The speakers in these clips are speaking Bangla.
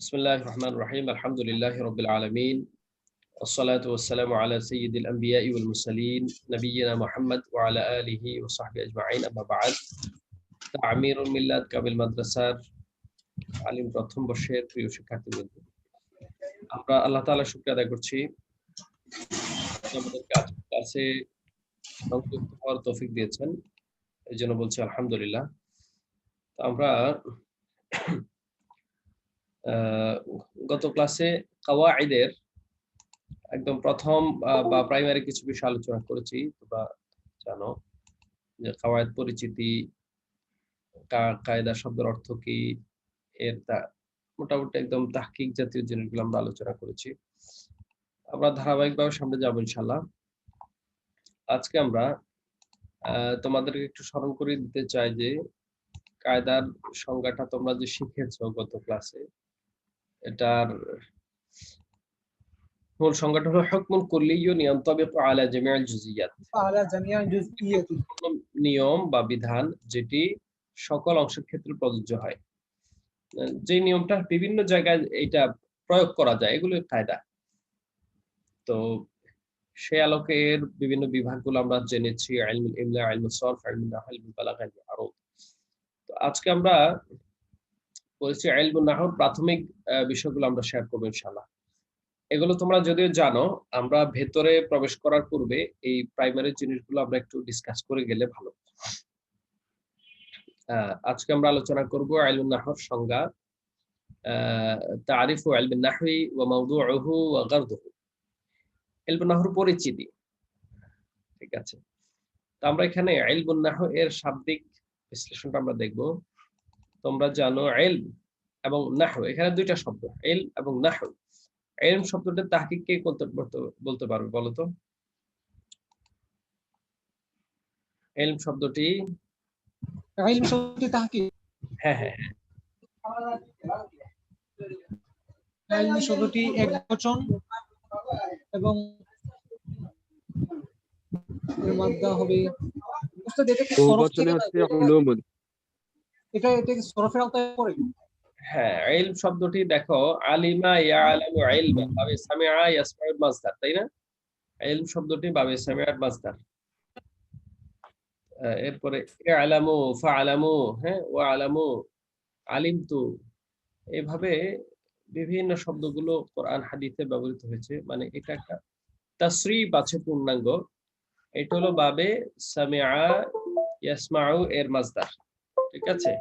بسم الله الرحمن الرحيم الحمد لله رب العالمين والصلاة والسلام على سيد الأنبياء والمرسلين نبينا محمد وعلى آله وصحبه أجمعين أما بعد تعمير মিল্লাত কামিল মাদ্রাসার আলিম প্রথম বর্ষের প্রিয় শিক্ষার্থীবৃন্দ আমরা আল্লাহ তাআলা শুকরিয়া আদায় করছি আমাদেরকে আজকের ক্লাসে সংযুক্ত হওয়ার তৌফিক দিয়েছেন এই জন্য বলছি আলহামদুলিল্লাহ তো আমরা আহ, গত ক্লাসে কাওয়াইদের একদম প্রথম বা প্রাইমারি কিছু বিষয় আলোচনা করেছি, তোমরা জানো যে কাওয়ায়েদ পরিচিতি কায়দা শব্দের অর্থ কি, এর মোটামুটি একদম তাহকিক জাতীয় জিনিসগুলো আমরা আলোচনা করেছি। আমরা ধারাবাহিকভাবে সামনে যাব ইনশাল্লাহ আজকে আমরা তোমাদেরকে একটু স্মরণ করে দিতে চাই যে কায়দার সংজ্ঞাটা তোমরা যে শিখেছো গত ক্লাসে এটার মূল সংজ্ঞাটা হলো আলা জামিআল জুজিয়াত আলা জামিআল জুজিয়াত নিয়ম বা বিধান যেটি সকল অংশের ক্ষেত্রে প্রযোজ্য হয়। যে নিয়মটা বিভিন্ন জায়গায় এটা প্রয়োগ করা যায় এগুলো কায়দা। তো সে আলোকে এর বিভিন্ন বিভাগগুলো আমরা জেনেছি আইলমুল ইমলা আইলমুল সরফ আইলমুল আইলমুল তো আজকে আমরা বলছি ইলমুল নাহর প্রাথমিক বিষয়গুলো আমরা শেয়ার করব ইনশাআল্লাহ। এগুলো তোমরা যদিও জানো, আমরা ভেতরে প্রবেশ করার পূর্বে এই প্রাইমারি জিনিসগুলো আমরা একটু ডিসকাস করে গেলে ভালো। আজকে আমরা আলোচনা করব ইলমুন নাহর সংজ্ঞা তারিফ ইলমুন নাহরি ওয়া মাওদুউহু ওয়া গারদুহু। ইলমুন নাহর পরিচিতি, ঠিক আছে? তো আমরা এখানে ইলমুন নাহর এর শাব্দিক বিশ্লেষণটা আমরা দেখব। তোমরা জানো এল এবং নাহু এখানে দুইটা শব্দ এল এবং নাহু এলম শব্দটা তাহকে কে বলতে পারবে বলতো এলম শব্দটি? শব্দটি হ্যাঁ হ্যাঁ, হ্যাঁ। শব্দটি বচন এবং এর হবে। এটা এটা সরফের আওতায় পড়ে হ্যাঁ ইলম শব্দটি দেখো, আলিমা ইয়ালামু ইলমা বাবে সামিআ ইয়াসমাউল মাসদার তাই না? ইলম শব্দটি বাবে সামিআর মাসদার এরপরে ইয়ালামু, ফাআলামু হ্যাঁ ওয়া আলামু আলিমতু। এইভাবে বিভিন্ন শব্দগুলো কোরআন হাদিসে ব্যবহৃত হয়েছে। মানে এটা একটা তাসরিফ আছে পূর্ণাঙ্গ। এটা হলো বাবে সামিআ ইয়াসমাউ এর মাসদার ঠিক আছে?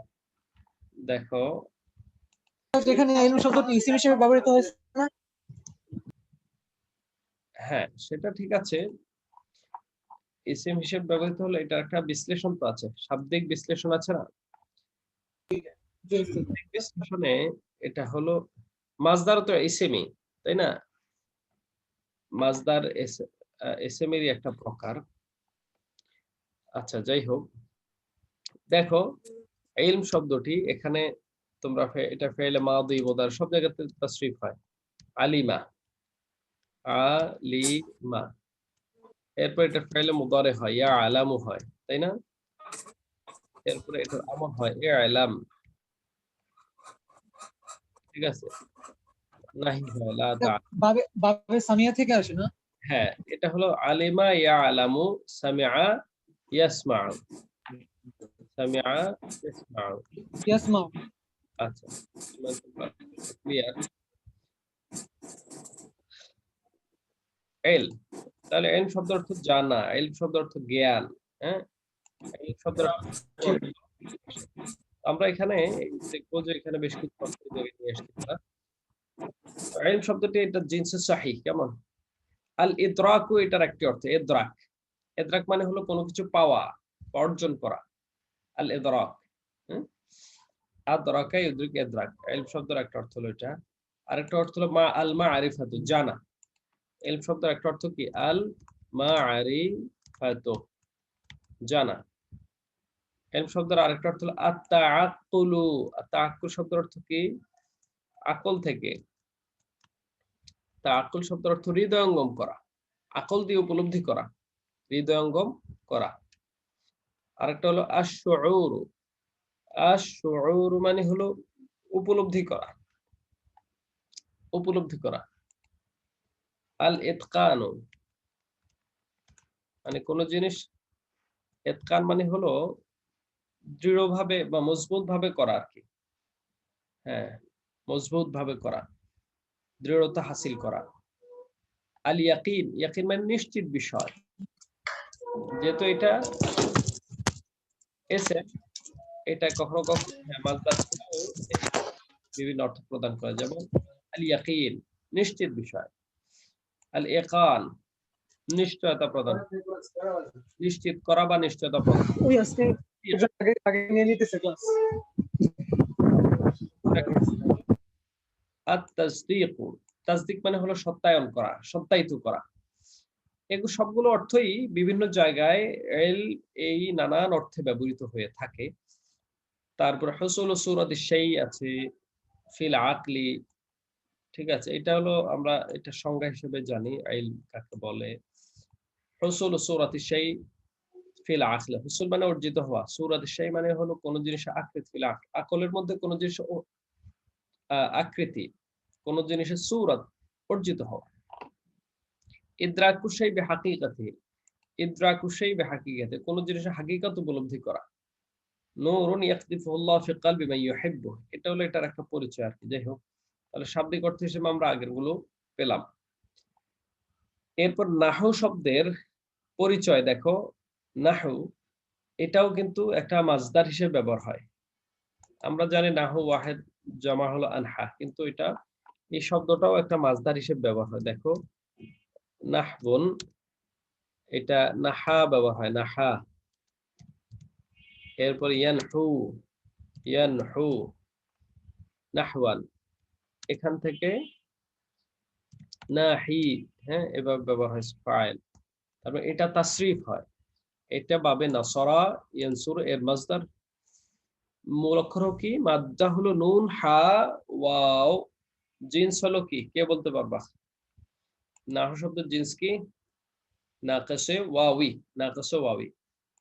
দেখো। যেখানে শব্দটি ইসিম হিসেবে ব্যবহৃত হয়েছে না? হ্যাঁ সেটা ঠিক আছে। ইসিম হিসেবে ব্যবহৃত হলে এটা একটা বিশ্লেষণ তো আছে। শাব্দিক বিশ্লেষণ আছে না? বিশ্লেষণে এটা হলো মাজদার তো এসএমই তাই না? মাজদার এসএম এর একটা প্রকার। আচ্ছা যাই হোক। দেখো ইলম শব্দটি এখানে তোমরা এটা ফেলে মাদি মোদার সব জায়গাতে তাসরিফ হয়। আলিমা। আলিমা। এরপর এটা ফেলে মুদারে হয় ইয়া আলামু হয় তাই না? এরপরে এটা আমল হয় ইয়া আলাম। ঠিক আছে? নাহি হয় লা তা বাবে বাবে সামিয়া থেকে আসে না? হ্যাঁ এটা হলো আলিমা ইয়া আলামু সামিআ ইয়াসমাউ। সামিআ ইয়াসমাউ ইয়াসমা আচ্ছা ক্লিয়ার এল তাহলে এল শব্দ অর্থ জানা এল শব্দ অর্থ জ্ঞান হ্যাঁ? এল আমরা এখানে দেখব যে এখানে বেশ কিছু নিয়ে আসছি এল শব্দটি এটা জিন্স সাহি কেমন? আল ইদরাকু এটার একটি অর্থ ইদরাক। ইদরাক মানে হলো কোনো কিছু পাওয়া অর্জন করা। আল ইদরাক হ্যাঁ আদরাকা ইদরাক ইলম শব্দের একটা অর্থ হলো এটা। আরেকটা অর্থ হলো মা আল মাআরিফাতু জানা। ইলম শব্দের একটা অর্থ কি? আল মাআরিফাতু জানা। ইলম শব্দের আরেকটা অর্থ হলো আত-তাআক্কুলু তাআক্কুল শব্দের অর্থ কি? আকল থেকে। তাআক্কুল শব্দের অর্থ হৃদয়ঙ্গম করা। আকল দিয়ে উপলব্ধি করা। হৃদয়ঙ্গম করা। আরেকটা হলো আশ-শুউরু। আশ-শুউরু মানে হলো উপলব্ধি করা। উপলব্ধি করা। আল ইতকানু মানে কোন জিনিস ইতকান মানে হলো দৃঢ়ভাবে বা মজবুত ভাবে করা আর কি। হ্যাঁ মজবুত ভাবে করা, দৃঢ়তা হাসিল করা। আল ইয়াকিন ইয়াকিন মানে নিশ্চিত বিষয়। যেহেতু এটা এসে এটা কখনো কখনো মাসদার বিভিন্ন অর্থ প্রদান করে। যেমন আল ইয়াকিন নিশ্চিত বিষয়। আল ইকান নিশ্চয়তা প্রদান। নিশ্চিত করা বা নিশ্চয়তা প্রদান। তাসদিক মানে হলো সত্যায়ন করা সত্যায়িত করা। এগুলো সবগুলো অর্থই বিভিন্ন জায়গায় এল, এই নানান অর্থে ব্যবহৃত হয়ে থাকে। তারপর হসল সুরত সেই আছে, ফিল আকলি, ঠিক আছে? এটা হলো আমরা এটা সংজ্ঞা হিসেবে জানি আইল কাকে বলে। হসল সুরাত সেই ফিল আকলে। হুসুল মানে অর্জিত হওয়া। সুরাত সেই মানে হলো কোন জিনিস আকৃতি, ফিল আক- আকলের মধ্যে কোন জিনিস আকৃতি, কোন জিনিসের সুরত অর্জিত হওয়া। ইদ্রাকু সেই হাকিকাতি ইদ্রাকু সেই হাকিকাতে কোন জিনিসের হাকিকত উপলব্ধি করা। নূরুন ইয়াকদিফুল্লাহ ফি কলবি মান ইউহিব্বু এটা হলো এটার একটা পরিচয় আর কি, যাই হোক। তাহলে শাব্দিক অর্থ হিসেবে আমরা আগেরগুলো পেলাম। এরপর নাহু শব্দের পরিচয় দেখো। নাহু এটাও কিন্তু একটা মাজদার হিসেবে ব্যবহার হয়। আমরা জানি নাহু ওয়াহেদ জমা হলো আনহা, কিন্তু এটা এই শব্দটাও একটা মাজদার হিসেবে ব্যবহার হয়। দেখো নাহবুন, এটা নাহা ব্যবহার হয়, নাহা। এরপর ইয়ানহু ইয়ানহু, নাহওয়ান। এখান থেকে নাহি হ্যাঁ এভাবে ব্যবহার হয়, ফাইল। তারপর এটা তাসরিফ হয়। এটা বাবে নাসরা, ইয়ানসুর, এর মাজদার। মূল অক্ষর কি? মাদ্দা হলো নুন, হা, ওয়াও। জিন্স হলো কি? কে বলতে পারবা? নাহু শব্দের জিন্স কি? নাকাশে ওয়াউই নাকাশে ওয়াউই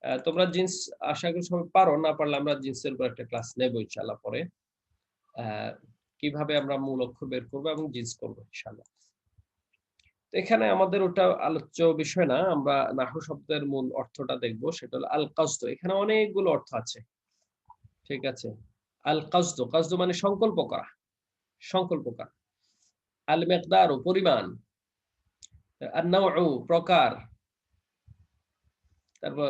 আহ, তোমরা জিন্স আশা করি সবাই পারো না পারলে আমরা জিন্সের উপর একটা ক্লাস নেব ইনশাল্লাহ পরে। কীভাবে আমরা মূল অক্ষর বের করব এবং জিন্স করব ইনশাল্লাহ এখানে আমাদের ওটা আলোচ্য বিষয় না আমরা নাহ শব্দের মূল অর্থটা দেখব সেটা হলো আল কাজদ এখানে অনেকগুলো অর্থ আছে ঠিক আছে? আল কাজদ কাজদ মানে সংকল্প করা সংকল্প করা। আল মেকদার পরিমাণ। প্রকার। তারপর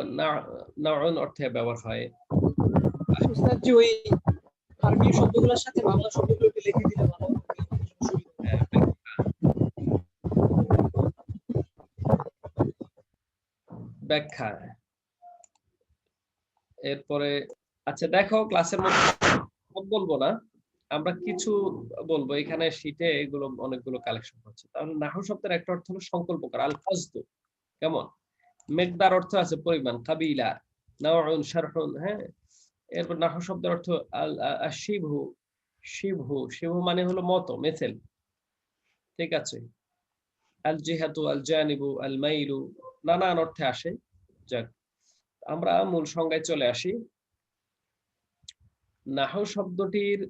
নাউন অর্থে ব্যবহার হয়। ওই আরবি শব্দগুলোর সাথে বাংলা শব্দগুলোকে লিখে দিলে ভালো ব্যাখ্যা। এরপরে আচ্ছা দেখো ক্লাসের মধ্যে বলব না। আমরা কিছু বলব, এখানে শীটে এগুলো অনেকগুলো কালেকশন হচ্ছে তাহলে নাহু শব্দের একটা অর্থ হলো সংকল্প করা আল কাজদ কেমন? মেঘদার অর্থ আছে পরিমাণ, কাবিলা নাউন শারহুন হ্যাঁ? এরপর নাহু শব্দের অর্থ আল শিবহু শিবহু শিবহু মানে হলো মতো মেথেল ঠিক আছে? আল জিহাতু আল জানিবু আল মাইলু নানান অর্থে আসে। যাক, আমরা মূল সংজ্ঞায় চলে আসি। নাহু শব্দটির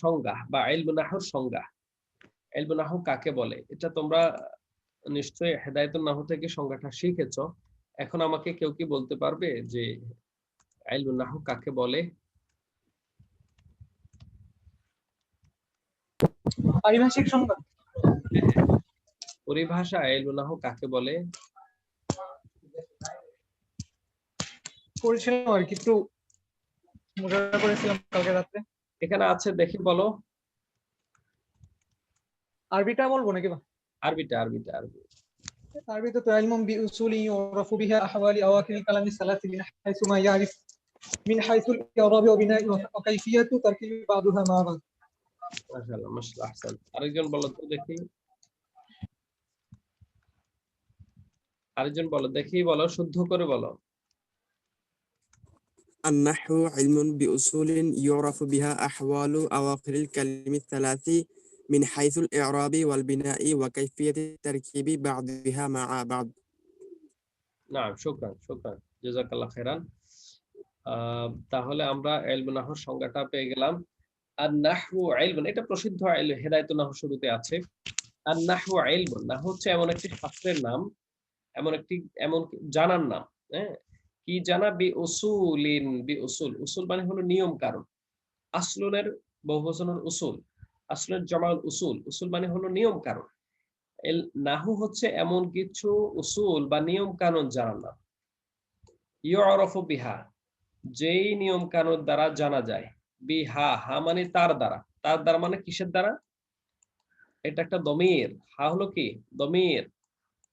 সংজ্ঞা বা এলবু নাহুর সংজ্ঞা। এলবু নাহু কাকে বলে? এটা তোমরা নিশ্চয়ই হেদায়তুল নাহ থেকে সংজ্ঞাটা শিখেছ। এখন আমাকে কেউ কি বলতে পারবে যে এলবু নাহু কাকে বলে? পারিভাষিক সংজ্ঞা। পরিভাষা এলবু নাহু কাকে বলে? করেছিলাম আর কি একটু মোজারা করেছিলাম কালকে রাত্রে। এখানে আছে দেখি বলো। আরবিটা বলব নাকি আরবিটা আরবিটা আরবি। আরবিতে তো বিহা আহওয়ালি আওয়াকিল কালামি সালাতি মিন হাইসু মা মিন হাইসু বিনাই কাইফিয়াতু বাদুহা মা বাদ। মাশাআল্লাহ মাশাআল্লাহ আহসান। আরেকজন বলো তো দেখি। আরেকজন বলো দেখি বলো শুদ্ধ করে বলো। النحو علم بأصول يعرف بها أحوال أواخر الكلم الثلاث من حيث الإعراب والبناء وكيفية تركيب بعضها مع بعض না শুকরান শুকরান জাযাকাল্লাহ খাইরান আহ, তাহলে আমরা এলবু নাহর সংজ্ঞাটা পেয়ে গেলাম আর নাহু ইলমুন এটা প্রসিদ্ধ ইল- হেদায়েতুন নাহু শুরুতে আছে আর নাহু ইলমুন নাহু হচ্ছে এমন একটি শাস্ত্রের নাম এমন একটি এমন কি- জানার নাম হ্যাঁ কি জানা? বি উসুলিন বি উসুল উসুল মানে হলো নিয়ম কারণ। আসলুনের বহুবচনের উসুল। আসলুনের জমাল উসুল। উসুল মানে হলো নিয়ম কারণ। নাহু হচ্ছে এমন কিছু উসুল বা নিয়ম কানুন জানার নাম ইউরফু বিহা। যেই নিয়ম কানুন দ্বারা জানা যায়। বিহা, হা মানে তার দ্বারা। তার দ্বারা মানে কিসের দ্বারা? এটা একটা দমির। হা হলো কি? দমির।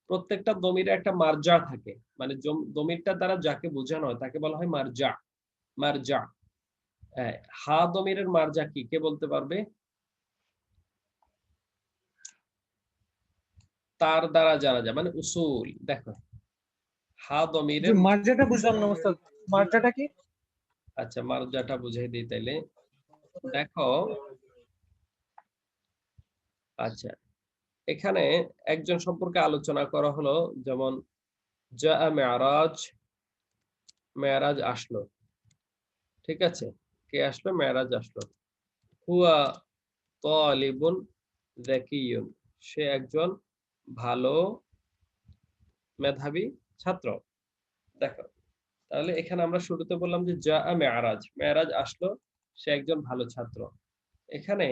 প্রত্যেকটা দমিরে একটা মার্জা থাকে। মানে দমিরটা দ্বারা যাকে বোঝানো হয় তাকে বলা হয় মার্জা। মার্জা। হ্যাঁ, হা দমিরের মার্জা কি? কে বলতে পারবে? তার দ্বারা জানা যায় মানে উসুল। দেখো হা দমিরের মার্জাটা বুঝলাম না ওস্তাদ। মার্জাটা কি? আচ্ছা মার্জাটা বুঝাই দিই তাইলে। দেখো আচ্ছা এখানে একজন সম্পর্কে আলোচনা করা হলো যেমন মেয়ারাজ মেয়ারাজ আসলো। ঠিক আছে? কে আসলো? মেয়ারাজ আসলো। হুয়া তালিবুন যাকিয়ুন। সে একজন ভালো মেধাবী ছাত্র। দেখো, তাহলে এখানে আমরা শুরুতে বললাম যে যা মেয়ারাজ। মেয়ারাজ আসলো, সে একজন ভালো ছাত্র। এখানে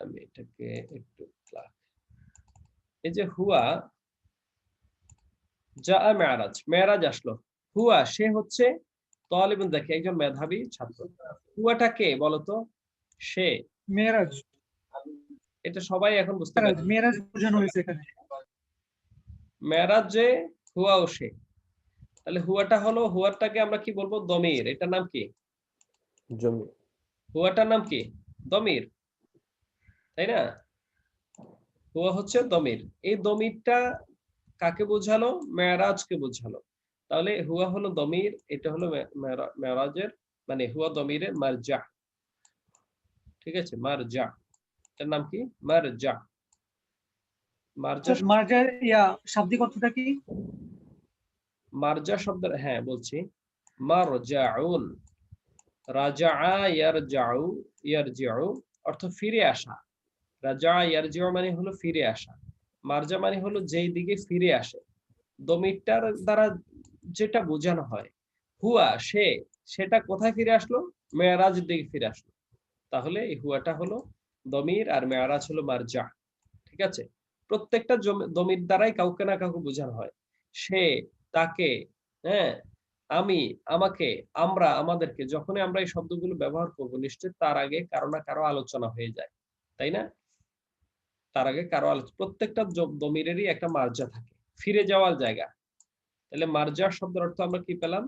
আমি এটাকে একটু এই যে হুয়া যা মেয়ারাজ মেয়ারাজ আসলো। হুয়া সে হচ্ছে তালিবুন দেখে একজন মেধাবী ছাত্র। হুয়াটা কে বলতো? সে। মেরাজ এটা সবাই এখন বুঝতে মেরাজ পারে মেরাজ বোঝানো হয়েছে এখানে। মেয়ারাজ যে হুয়া ও সে। তাহলে হুয়াটা হলো হুয়াটাকে আমরা কি বলব? দমির। এটার নাম কি? জমি হুয়াটার নাম কি? দমির। তাই না? হুয়া হচ্ছে দমির। এই দমিরটা কাকে বোঝালো? মেয়ারাজকে বোঝালো। তাহলে হুয়া হলো দমির এটা হলো মে- মেরা- মেরাজের মানে হুয়া দমিরের মারজা। ঠিক আছে? মারজা। এটার নাম কি? মারজা। মারজা ওস্তাদ, ইয়া শাব্দিক অর্থটা কি? মারজা শব্দ হ্যাঁ বলছি। মারজাউন। রাজা ইয়ারজাউ ইয়ারজিউ অর্থ ফিরে আসা। রাজা ইয়ারজিউ মানে হলো ফিরে আসা। মারজা মানে হলো যেই দিকে ফিরে আসে। দমিরটার দ্বারা যেটা বোঝানো হয়, হুয়া, সে, সেটা কোথায় ফিরে আসলো? মেয়ারাজের দিকে ফিরে আসলো। তাহলে এই হুয়াটা হলো দমির আর মেয়ারাজ হলো মারজা, ঠিক আছে? প্রত্যেকটা দমির দ্বারাই কাউকে না কাউকে বোঝানো হয়। সে, তাকে হ্যাঁ আমি, আমাকে, আমরা, আমাদেরকে, যখনই আমরা এই শব্দগুলো ব্যবহার করব নিশ্চয় তার আগে কারও না কারও আলোচনা হয়ে যায়, তাই না? তার আগে কারও আলোচনা প্রত্যেকটা দমিরেরই একটা মার্জা থাকে। ফিরে যাওয়ার জায়গা। তাহলে মার্জা শব্দের অর্থ আমরা কি পেলাম?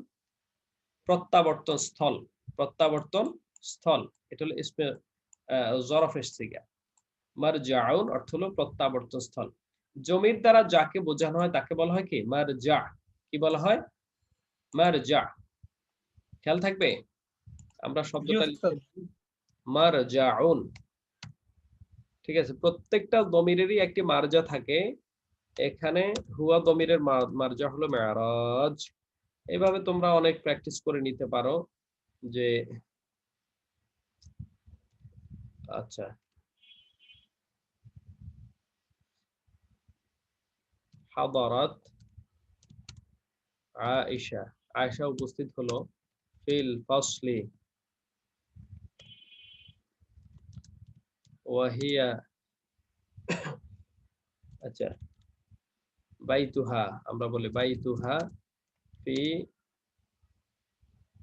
প্রত্যাবর্তন স্থল। প্রত্যাবর্তন স্থল। এটা হলো জরফের সিগা মারজাউন অর্থ হলো প্রত্যাবর্তন স্থল। জমির দ্বারা যাকে বোঝানো হয় তাকে বলা হয় কি? মারজা। কি বলা হয়? মারজা। খেয়াল থাকবে? আমরা শব্দটা। মারজাউন। ঠিক আছে? প্রত্যেকটা দমিরেরই একটি মার্জা থাকে। এখানে হুয়া দমিরের মার্জা হলো মেয়ারাজ। এইভাবে তোমরা অনেক প্র্যাকটিস করে নিতে পারো যে আচ্ছা। হাদারাত আয়েশা আয়েশা উপস্থিত হলো। ফিল ফাসলি। ওয়াহিয়া আচ্ছা বাইতুহা, আমরা বলি বাইতুহা ফি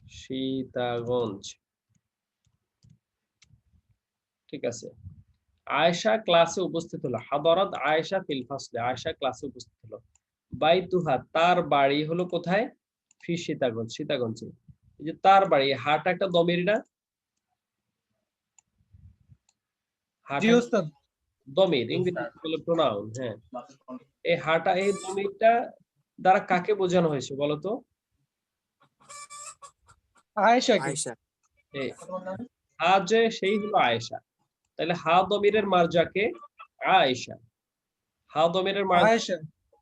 সীতাগঞ্জ। ঠিক আছে। আয়েশা ক্লাসে উপস্থিত হলো। হাদরাত আয়েশা ফিল ফাসলে, আয়েশা ক্লাসে উপস্থিত হলো। বাইতুহা, তার বাড়ি হলো কোথায়? ফি সীতাগঞ্জ, সীতাগঞ্জে। এই যে তার বাড়ি, হাটা একটা দমির না? ওস্তাদ। দমির ইংরেজি বলে প্রোনাউন হ্যাঁ। এই হাটা এই দমিরটা দ্বারা কাকে বোঝানো হয়েছে বলতো আয়েশা কি? আয়সা এই হা যে সেই হলো আয়েশা। তাহলে হা দমিরের মার্জাকে আয়েশা। হা দমিরের মার্জা আয়েশা।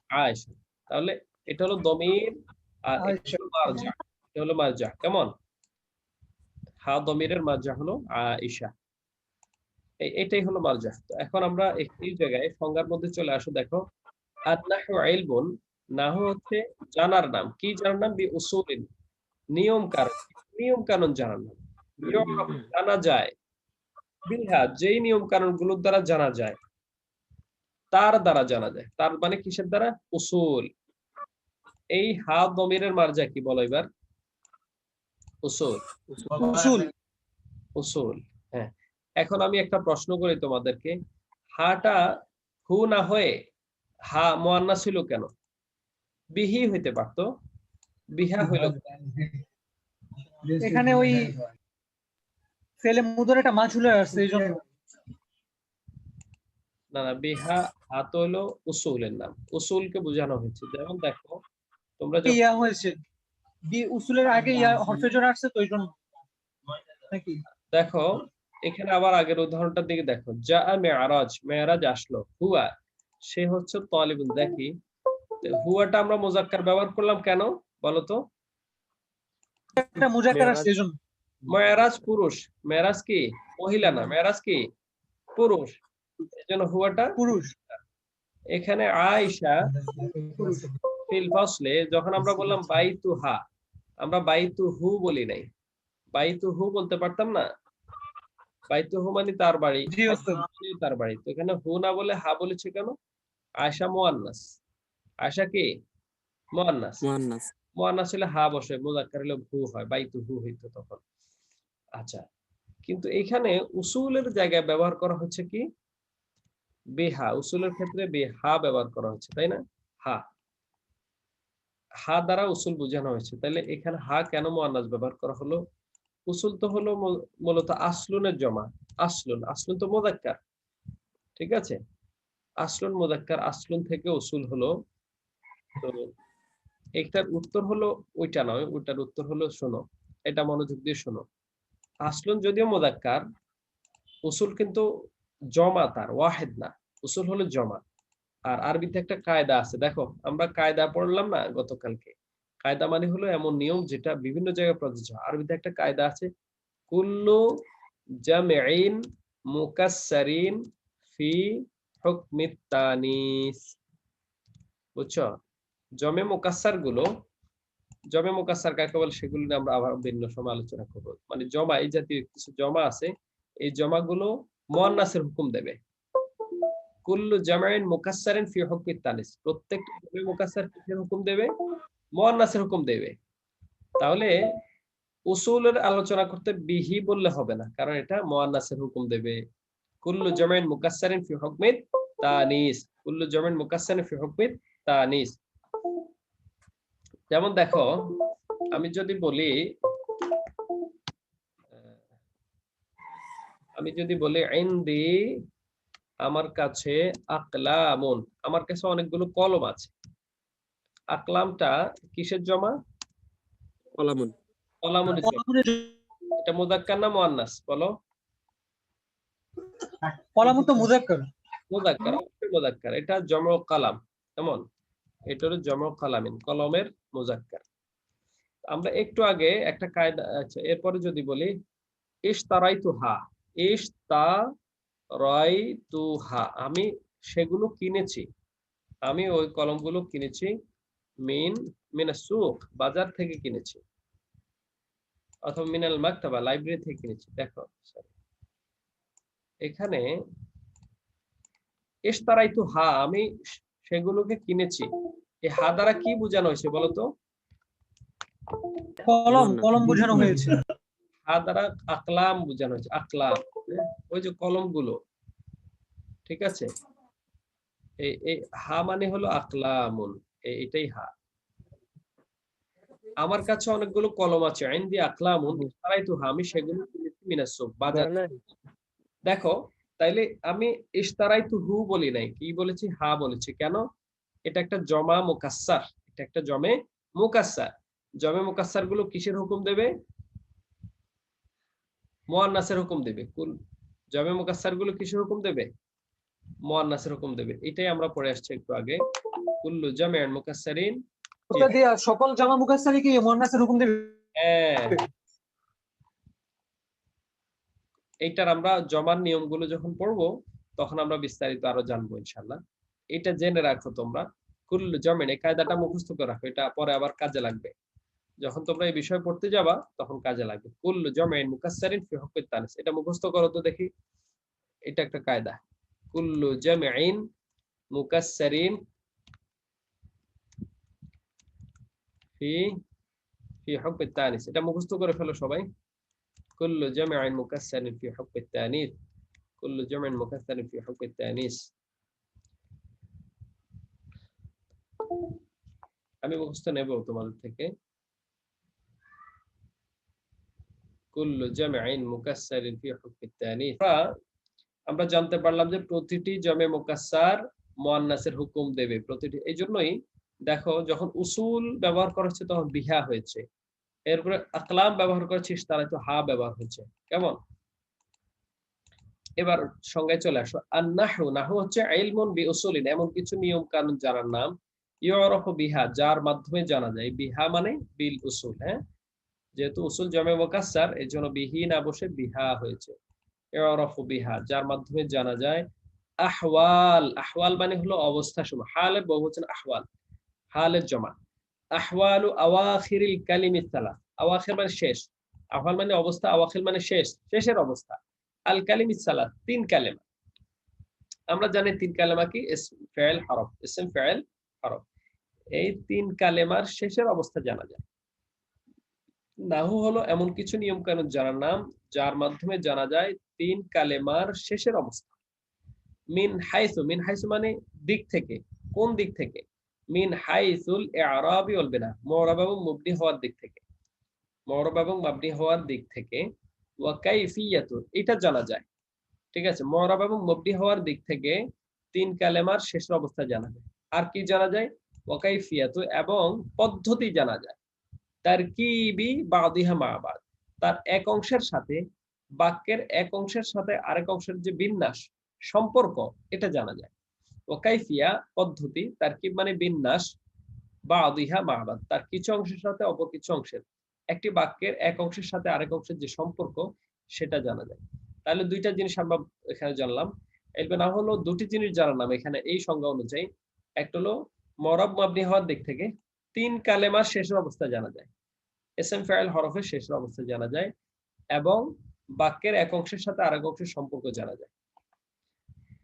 আয়েশা। তাহলে এটা হলো দমির আর এটা আয়েশা। হলো মার্জা। এটা হলো মার্জা। কেমন? হা দমিরের মার্জা হলো আয়েশা। এটাই হলো মার্জা তো এখন আমরা এই- জায়গায় সংজ্ঞার মধ্যে চলে আসো দেখো। আদনাহু ইলমুন নাহু হচ্ছে জানার নাম। কি জানার নাম? বি উসুলিন। নিয়ম কানুন নিয়ম কানুন জানার নাম। জানা যায়। বিহা যেই নিয়ম কানুনগুলোর দ্বারা জানা যায় তার দ্বারা জানা যায়। তার মানে কিসের দ্বারা? উসুল। এই হা দমিরের মার্জা কি বলো এবার? উসুল। উসুল। উসুল হ্যাঁ। এখন আমি একটা প্রশ্ন করি তোমাদেরকে। হাটা হু না হয়ে হা মোয়ান্না ছিল কেন? বিহি হইতে পারতো। বিহা হইল এখানে ওই ফেলে মুদরেটা মাঝুলে আসছে এই জন্য। না না বিহা হাত হইল উসুলের নাম। উসুলকে বোঝানো হয়েছে। যেমন দেখো তোমরা ইয়া হয়েছে। বি উসুলের আগে ইয়া হরফে জোর আসছে তো এই জন্য। নাকি? দেখো এখানে আবার আগের উদাহরণটার দিকে দেখো যা মেয়ারাজ মেয়ারাজ আসলো হুয়া সে হচ্ছে তলিবুল দেখি হুয়াটা আমরা মোজাক্কার ব্যবহার করলাম কেন বলতো মেয়ারাজ পুরুষ মেয়ারাজ কি? মহিলা না মেয়ারাজ কি? পুরুষ এই জন্য হুয়াটা পুরুষ। এখানে আয়েশা ফিল ফসলে যখন আমরা বললাম বাইতু হা আমরা বাইতু হু বলি নাই বাইতু হু বলতে পারতাম না? বাইতু হু মানে তার বাড়ি মানে তার বাড়ি। তো এখানে হু না বলে হা বলেছে কেন? আয়সা মোয়ান্নাস। আয়সা কি? মোয়ান্নাস। মুয়ান্নাস। মোয়ান্নাস হলে হা বসে মোজাক্কার হলে হু হয় বাইতু হু হইতো তখন। আচ্ছা কিন্তু এখানে উসুলের জায়গায় ব্যবহার করা হচ্ছে কি? বেহা উসুলের ক্ষেত্রে বেহা ব্যবহার করা হচ্ছে তাই না? হা। হা দ্বারা উসুল বোঝানো হয়েছে। তাহলে এখানে হা কেন মোয়ান্নাস ব্যবহার করা হলো? উসুল তো হলো মূল- মূলত আসলুনের জমা, আসলুন আসলুন তো মোদাক্কার, ঠিক আছে? আসলুন, মোদাক্কার, আসলুন থেকে উসুল হলো, তো একটার উত্তর হলো ওইটা নয় ওইটার উত্তর হলো শোনো এটা মনোযোগ দিয়ে শোনো। আসলুন যদিও মোদাক্কার, উসুল কিন্তু জমা তার, ওয়াহেদ না, উসুল হলো জমা। আর আরবিতে একটা কায়দা আছে, দেখো, আমরা কায়দা পড়লাম না গতকালকে কায়দা মানে হলো এমন নিয়ম যেটা বিভিন্ন জায়গায় প্রযোজ্য। আরবিতে একটা কায়দা আছে, কুল্লু জামিন মুকাসসারিন ফি হুকমিত তানিস। বুঝছ? জমে মুকাসসারগুলো, জমে মুকাসসার কাকে বলে সেগুলো নিয়ে আমরা আবার ভিন্ন সময় আলোচনা করব। মানে জমা, এই জাতীয় কিছু জমা আছে, এই জমাগুলো মুয়ান্নাসের হুকুম দেবে। কুল্লু জামাইন মুকাসসারিন ফি হুকমিত তানিস। প্রত্যেকটা জমে মুকাসসার কিসের হুকুম দেবে? মুয়ান্নাসের হুকুম দেবে। তাহলে উসুলের আলোচনা করতে বিহি বললে হবে না, কারণ এটা মুয়ান্নাসের হুকুম দেবে। কুল্লু জামাইন মুকাসসারিন ফি হুকমিত তানিস। কুল্লু জামাইন মুকাসসারিন ফি হুকমিত তানিস। যেমন দেখো, আমি যদি বলি আমি যদি বলি, ইনদি, আমার কাছে আকলামুন আমার কাছে অনেকগুলো কলম আছে। আকলামটা কিসের জমা? কলামুন। কলামুনের এটা মুজাক্কার না মুয়ান্নাস? বলো। কলামু তো মুজাক্কার মুজাক্কার মুজাক্কার এটা জম কালাম। কেমন? এটা হলো জম কালামিন কলমের মুজাক্কার। আমরা একটু আগে একটা কায়দা আচ্ছা এরপরে যদি বলি ইশতারাইতু হা ইশতা রাইতু হা আমি সেগুলো কিনেছি। আমি ওই কলমগুলো কিনেছি। মিন মিনা সুক বাজার থেকে কিনেছি। অথবা মিনাল মাকতাবা লাইব্রেরি থেকে কিনেছি। দেখো। এখানে তো হা আমি সেগুলোকে কিনেছি। এই হা দ্বারা কি বোঝানো হয়েছে বলতো কলম। কলম বোঝানো হয়েছে। হা দ্বারা আকলাম বোঝানো হয়েছে আকলাম? ওই যে কলমগুলো ঠিক আছে? এই এই হা মানে হলো আকলামুন। এটাই হা আমার কাছে অনেকগুলো কলম আছে। আইন দিয়ে আকলামুন ইশতারাইতু হা আমি সেগুলো কিনেছি মিনাসুক বাজার। দেখো তাইলে আমি ইশতারাইতু হু বলি নাই কি বলেছি? হা বলেছি। কেন? এটা একটা জমা মুকাসসার এটা একটা জমে মুকাসসার। জমে মুকাসসারগুলো কিসের হুকুম দেবে? মুয়ান্নাসের হুকুম দেবে। কুল জমে মুকাসসারগুলো কিসের হুকুম দেবে? মুয়ান্নাসের হুকুম দেবে। এটাই আমরা পড়ে আসছি একটু আগে। কুল্লু জামিআন মুকাসসারিন। সকল জামা মুকাসসারি কি মুয়ান্নাসের হুকুম দেবে? হ্যাঁ। এইটার আমরা জমার নিয়মগুলো যখন পড়ব তখন আমরা বিস্তারিত আরও জানব ইনশাল্লাহ এটা জেনে রাখো তোমরা। কুল্লু জমিন এই কায়দাটা মুখস্থ করে রাখো। এটা পরে আবার কাজে লাগবে। যখন তোমরা এই বিষয় পড়তে যাবা তখন কাজে লাগবে। কুল্লু জমিন মুকাসসারিন ফি হুকুম তানিস। এটা মুখস্থ করো তো দেখি। এটা একটা কায়দা। কুল্লু জামিন মুকাসসারিন ফি ফি হুকুম তানিস এটা মুখস্থ করে ফেলো সবাই কুল্লু জামিন মুকাসসারিন ফি হুকুম তানিস কুল্লু জামিন মুকাসসারিন ফি হুকুম তানিস আমি মুখস্থ নেব তোমাদের থেকে কুল্লু জামিন মুকাসসারিন ফি হুকুম তানিস আমরা জানতে পারলাম যে প্রতিটি জমে মুকাসসার মুয়ান্নাসের হুকুম দেবে। প্রতিটি, এই জন্যই দেখো যখন উসুল ব্যবহার করা হচ্ছে তখন বিহা হয়েছে। এরপরে আকলাম ব্যবহার করেছিস তারা তো হা ব্যবহার হচ্ছে কেমন? এবার সঙ্গে চলে আসো। আর নাহু নাহু হচ্ছে ইলমুন বি উসুলিন এমন কিছু নিয়ম কানুন জানার নাম ইউরফ বিহা, যার মাধ্যমে জানা যায়। বিহা মানে বিল উসুল হ্যাঁ? যেহেতু উসুল জমে মোকাসার এই জন্য বিহি না বসে বিহা হয়েছে। যার মাধ্যমে জানা যায় আহওয়াল আহওয়াল মানে হলো অবস্থা সময় হালের বহুবচন আহওয়াল হালের জমা। আহওয়ালু আওয়াখিরিল কালিমিস সালাস, আওয়াখির মানে শেষ, আহওয়াল মানে অবস্থা, আওয়াখির মানে শেষ, শেষের অবস্থা। আল কালিমিস সালাস, তিন কালেমা। আমরা জানি তিন কালেমা কি? ফেল, হরফ ইসম ফেল, হরফ। এই তিন কালেমার শেষের অবস্থা জানা যায়। নাহু হলো এমন কিছু নিয়ম কানুন জানার নাম, যার মাধ্যমে জানা যায় তিন কালেমার শেষের অবস্থা। মিন হাইসু মিন হাইসু মানে দিক থেকে, কোন দিক থেকে? মিন হাইসুল ইআরাবি ওয়াল বিনা মুরাব এবং মুবনি হওয়ার দিক থেকে। মুরাব এবং মাবনি হওয়ার দিক থেকে, ওয়া কাইফিয়াতু এটা জানা যায়। ঠিক আছে মুরাব এবং মুবনি হওয়ার দিক থেকে তিন কালেমার শেষের অবস্থা জানা যায়। আর কি জানা যায়? ওয়া কাইফিয়াতু, এবং পদ্ধতি জানা যায়। তার তারকিবি বাদিহা মা বাদ তার এক অংশের সাথে বাক্যের এক অংশের সাথে আরেক অংশের যে বিন্যাস সম্পর্ক, এটা জানা যায়। ওকাইফিয়া পদ্ধতি, তারকিব মানে বিন্যাস বা আদিহা মাহবাদ তার কিছু অংশের সাথে অপর কিছু অংশের। একটি বাক্যের এক অংশের সাথে আরেক অংশের যে সম্পর্ক, সেটা জানা যায়। তাহলে দুইটা জিনিস আমরা এখানে জানলাম। এলবে না হলো দুটি জিনিস জানলাম এখানে এই সংজ্ঞা অনুযায়ী। একটা হলো মরব মাবনি হওয়ার দিক থেকে তিন কালেমার শেষের অবস্থা জানা যায়। এস এম ফাইল হরফের শেষের অবস্থা জানা যায় এবং বাক্যের এক অংশের সাথে আরেক অংশের সম্পর্ক জানা যায়।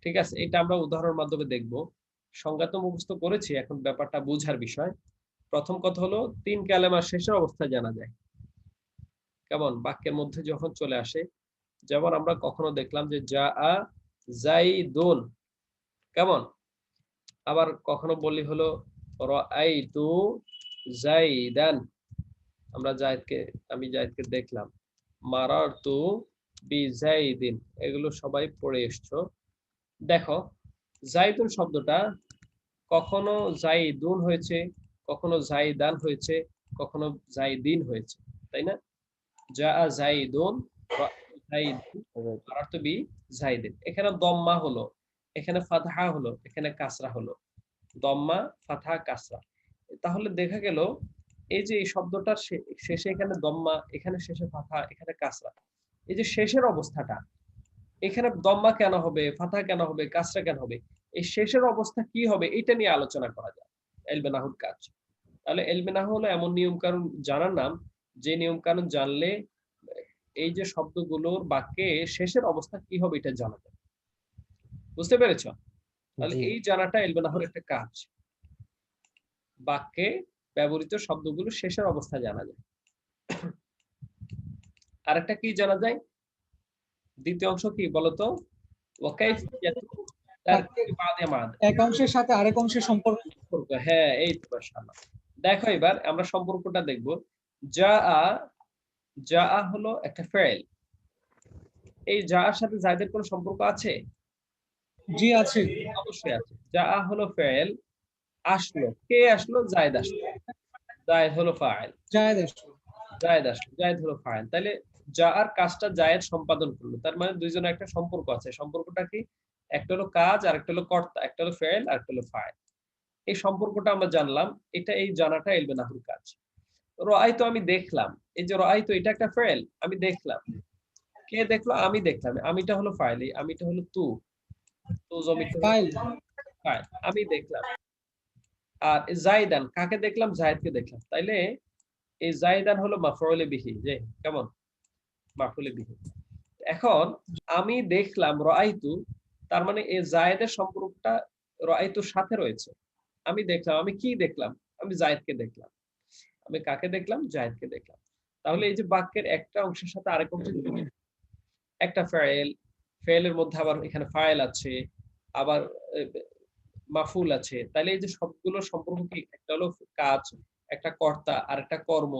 ঠিক আছে? এটা আমরা উদাহরণের মাধ্যমে দেখব। সংজ্ঞা তো মুখস্থ করেছি, এখন ব্যাপারটা বুঝার বিষয়। প্রথম কথা হলো, তিন কালেমার শেষের অবস্থা জানা যায়। কেমন? বাক্যের মধ্যে যখন চলে আসে, যেমন আমরা কখনো দেখলাম যে, যা আ জাইদুন কেমন? আবার কখনো বলি হলো রাআইতু জাইদান আমরা জায়েদকে আমি জায়েদকে দেখলাম। মারারতু বি জাইদিন এগুলো সবাই পড়ে এসছো। দেখো জাইদুন শব্দটা কখনো জাইদুন হয়েছে কখনো জাইদান হয়েছে কখনো জাইদিন হয়েছে তাই না? যা জাইদুন বি জাইদিন। এখানে দম্মা হলো এখানে ফাতহা হলো এখানে কাসরা হলো। দম্মা ফাতহা কাসরা। তাহলে দেখা গেল এই যে এই শব্দটার শেষে এখানে দম্মা এখানে শেষে ফাতহা এখানে কাসরা। এই যে শেষের অবস্থাটা এখানে দম্মা কেন হবে ফাতা কেন হবে কাজটা কেন হবে এই শেষের অবস্থা কি হবে এটা নিয়ে আলোচনা করা যায়। এলবেনাহুর কাজ। তাহলে এলবেনাহু হলো এমন নিয়ম কানুন জানার নাম যে নিয়ম কানুন জানলে এই যে শব্দগুলোর বাক্যে শেষের অবস্থা কি হবে এটা জানা যায়। বুঝতে পেরেছ? তাহলে এই জানাটা এলবেনাহুর একটা কাজ। বাক্যে ব্যবহৃত শব্দগুলো শেষের অবস্থা জানা যায়। আরেকটা কি জানা যায়? দ্বিতীয় অংশ কি বলতো? এক অংশের সাথে আরেক অংশের সম্পর্ক। হ্যাঁ এই তো দেখো এবার আমরা সম্পর্কটা দেখব। যা আ যা আ হলো একটা ফেল এই যা এর সাথে জায়দের কোনো সম্পর্ক আছে? জি আছে। অবশ্যই আছে। যা হলো ফেল আসলো। কে আসলো? জায়দ আসলো। জায়দ হলো ফাইল। জায়দ আসলো। জায়দ আসলো জায়দ হলো ফাইল। তাহলে যা আর কাজটা জায়েদ সম্পাদন করল তার মানে দুইজনের একটা সম্পর্ক আছে। সম্পর্কটা কি? একটা হলো কাজ আর একটা হলো কর্তা একটা হলো ফেল আর একটা হলো ফাইল। এই সম্পর্কটা আমরা জানলাম এটা এই জানাটা এলবে না নাহুর কাজ। রয় তো আমি দেখলাম এই যে রয় তো এটা একটা ফেল আমি দেখলাম। কে দেখল? আমি দেখলাম। আমিটা হলো ফাইল আমিটা হলো তু। তু ফাইল। ফাইল আমি দেখলাম। আর জাইদান কাকে দেখলাম? জায়েদকে দেখলাম। তাইলে এই জাইদান হলো মাফউলে বিহি, যে কেমন? মাফউলে বিহি। এখন আমি দেখলাম, রাআইতু, তার মানে এই জায়েদের সম্পর্কটা রাআইতুর সাথে রয়েছে। আমি দেখলাম, আমি কি দেখলাম? আমি জায়েদকে দেখলাম। আমি কাকে দেখলাম? জায়েদকে দেখলাম। তাহলে এই যে বাক্যের একটা অংশের সাথে আরেক অংশের একটা ফাইল, ফাইলের মধ্যে আবার এখানে ফাইল আছে, আবার মাফুল আছে। তাহলে এই যে সবগুলোর সম্পর্ক কি? একটা হলো কাজ, একটা কর্তা, আর একটা কর্ম।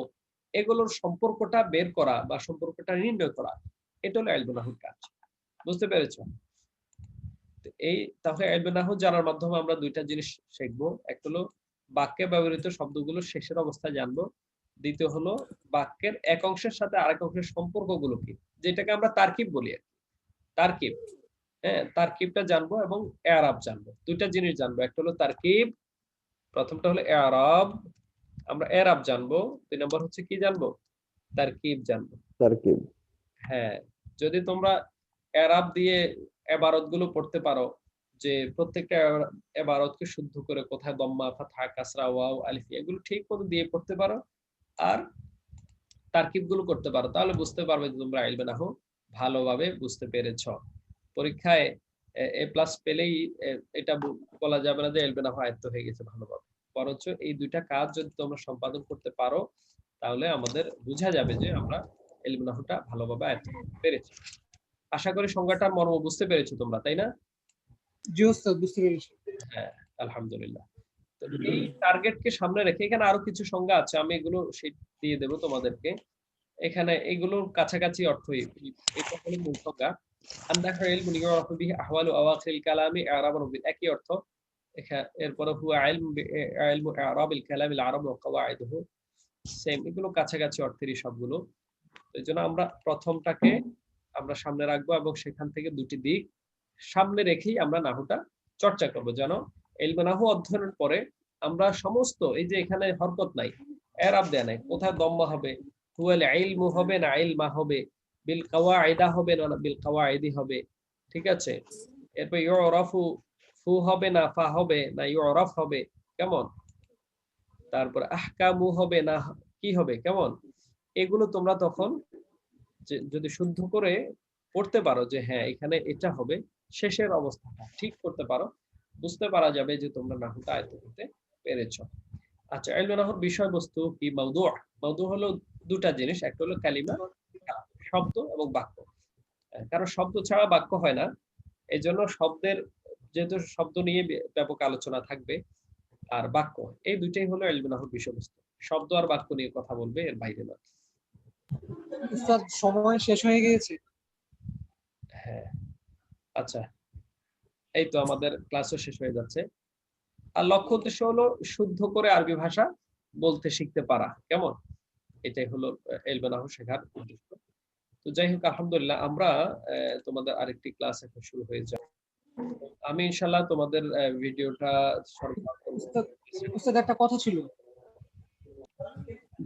এগুলোর সম্পর্কটা বের করা বা সম্পর্কটা নির্ণয় করা, এটা হলো এলবেনাহুর কাজ। বুঝতে পেরেছ? এই তাহলে এলবেনাহু জানার মাধ্যমে আমরা দুইটা জিনিস শিখব। একটা হলো বাক্যে ব্যবহৃত শব্দগুলো শেষের অবস্থায় জানব। দ্বিতীয় হলো বাক্যের এক অংশের সাথে আরেক অংশের সম্পর্কগুলো কি? যেটাকে আমরা তারকিব বলি তারকিব। হ্যাঁ তারকিবটা জানব এবং এরাব জানব। দুইটা জিনিস জানব। একটা হলো তারকিব প্রথমটা হলো এরাব আমরা এরাব জানব। দুই নম্বর হচ্ছে কি জানব? তারকিব জানব। তারকিব। হ্যাঁ যদি তোমরা এরাব দিয়ে এবারতগুলো পড়তে পারো যে প্রত্যেকটা এবারতকে শুদ্ধ করে কোথায় দম্মা ফাথা কাসরা ওয়াও আলিফ এগুলো ঠিক মতো দিয়ে পড়তে পারো আর তারকিবগুলো করতে পারো তাহলে বুঝতে পারবে যে তোমরা আইলবে না ভালোভাবে বুঝতে পেরেছ। পরীক্ষায় এ প্লাস পেলেই এটা বলা যাবে না যে এলবে না আয়ত্ত হয়ে গেছে ভালোভাবে। বরঞ্চ এই দুইটা কাজ যদি তোমরা সম্পাদন করতে পারো তাহলে আমাদের বোঝা যাবে যে আমরা এলবেনাহুটা ভালোভাবে আয়ত্ত করতে পেরেছি। আশা করি সংজ্ঞাটার মর্ম বুঝতে পেরেছ তোমরা তাই না? জি ওস্তাদ বুঝতে পেরেছি। আলহামদুলিল্লাহ। তো এই টার্গেটকে সামনে রেখে এখানে আরও কিছু সংজ্ঞা আছে আমি এগুলো শীট দিয়ে দেবো তোমাদেরকে। এখানে এগুলোর কাছাকাছি অর্থই এটা হলো মূল সংজ্ঞা। আহওয়ালু আওয়াখিল কালামি ইরাবান বিল একই অর্থ এরপরে আরব ওয়া সেম এগুলো কাছাকাছি অর্থেরই সবগুলো। এই জন্য আমরা প্রথমটাকে আমরা সামনে রাখব এবং সেখান থেকে দুটি দিক সামনে রেখেই আমরা নাহুটা চর্চা করব। যেন এলমে নাহু অধ্যয়নের পরে আমরা সমস্ত এই যে এখানে হরকত নাই, এরাব দেয়া নাই, কোথায় দম্মা হবে, হুয়াল ইলমু হবে না ইলমা হবে বিল কাওয়াইদা হবে না বিল কাওয়াইদি হবে। ঠিক আছে? এরপর ইউরাফু ফু হবে না, ফা হবে না, ইউরাফ হবে। কেমন? তারপর আহকামু হবে না, কি হবে? কেমন? এগুলো তোমরা তখন যদি শুদ্ধ করে পড়তে পারো যে হ্যাঁ এখানে এটা হবে, শেষের অবস্থাটা ঠিক করতে পারো। বুঝতে পারা যাবে যে, তোমরা নাহুটা আয়ত্ত করতে পেরেছ। আচ্ছা এলমে নাহুর বিষয়বস্তু কি? মাউদু। মাউদু হলো দুটা জিনিস, একটা হলো কালিমা শব্দ এবং বাক্য। কারণ শব্দ ছাড়া বাক্য হয় না। এই জন্য শব্দের যেহেতু শব্দ নিয়ে ব্যাপক আলোচনা থাকবে আর বাক্য এই দুইটাই হলো এলমে নাহুর বিষয়বস্তু। শব্দ আর বাক্য নিয়ে কথা বলবে এর বাইরে না উস্তাদ সময় শেষ হয়ে গিয়েছে? হ্যাঁ। আচ্ছা এই তো আমাদের ক্লাসও শেষ হয়ে যাচ্ছে। আর লক্ষ্য উদ্দেশ্য হলো শুদ্ধ করে আরবি ভাষা বলতে শিখতে পারা। কেমন? এটাই হলো এলবেনাহ শেখার উদ্দেশ্য। তো যাই হোক আলহামদুলিল্লাহ আমরা তোমাদের আরেকটি ক্লাস এখন শুরু হয়ে যায় আমি ইনশাল্লাহ তোমাদের ভিডিওটা একটা কথা ছিল।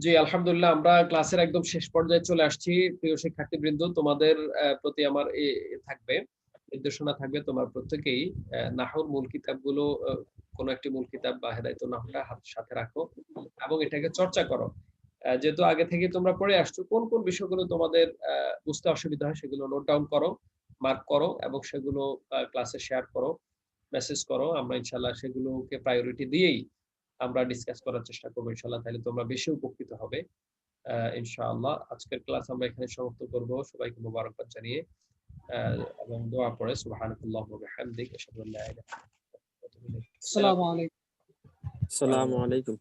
জি আলহামদুলিল্লাহ আমরা ক্লাসের একদম শেষ পর্যায়ে চলে আসছি। প্রিয় শিক্ষার্থীবৃন্দ তোমাদের প্রতি আমার থাকবে নির্দেশনা থাকবে তোমার প্রত্যেকেই। নাহর মূল কিতাবগুলো কোনো একটি মূল কিতাব বা হেদায়ত নাহটা হাত সাথে রাখো এবং এটাকে চর্চা করো। যেহেতু আগে থেকে তোমরা পড়ে আসছো কোন কোন বিষয়গুলো তোমাদের আহ, বুঝতে অসুবিধা হয় সেগুলো নোট ডাউন করো মার্ক করো এবং সেগুলো ক্লাসে শেয়ার করো মেসেজ করো আমরা ইনশাল্লাহ সেগুলোকে প্রায়োরিটি দিয়েই আমরা ডিসকাস করার চেষ্টা করব ইনশাল্লাহ তাহলে তোমরা বেশি উপকৃত হবে। আহ, ইনশাআল্লাহ আজকের ক্লাস আমরা এখানে সমাপ্ত করব। সবাইকে মোবারকবাদ জানিয়ে আহ, এবং দোয়া পড়ে সুবহানাকাল্লাহু ওয়া বিহামদিক আশহাদু আল্লা ইলাহা ইল্লা আনতা আস্তাগফিরুকা ওয়া আতুবু ইলাইক। আসসালামু আলাইকুম। আসসালামু আলাইকুম।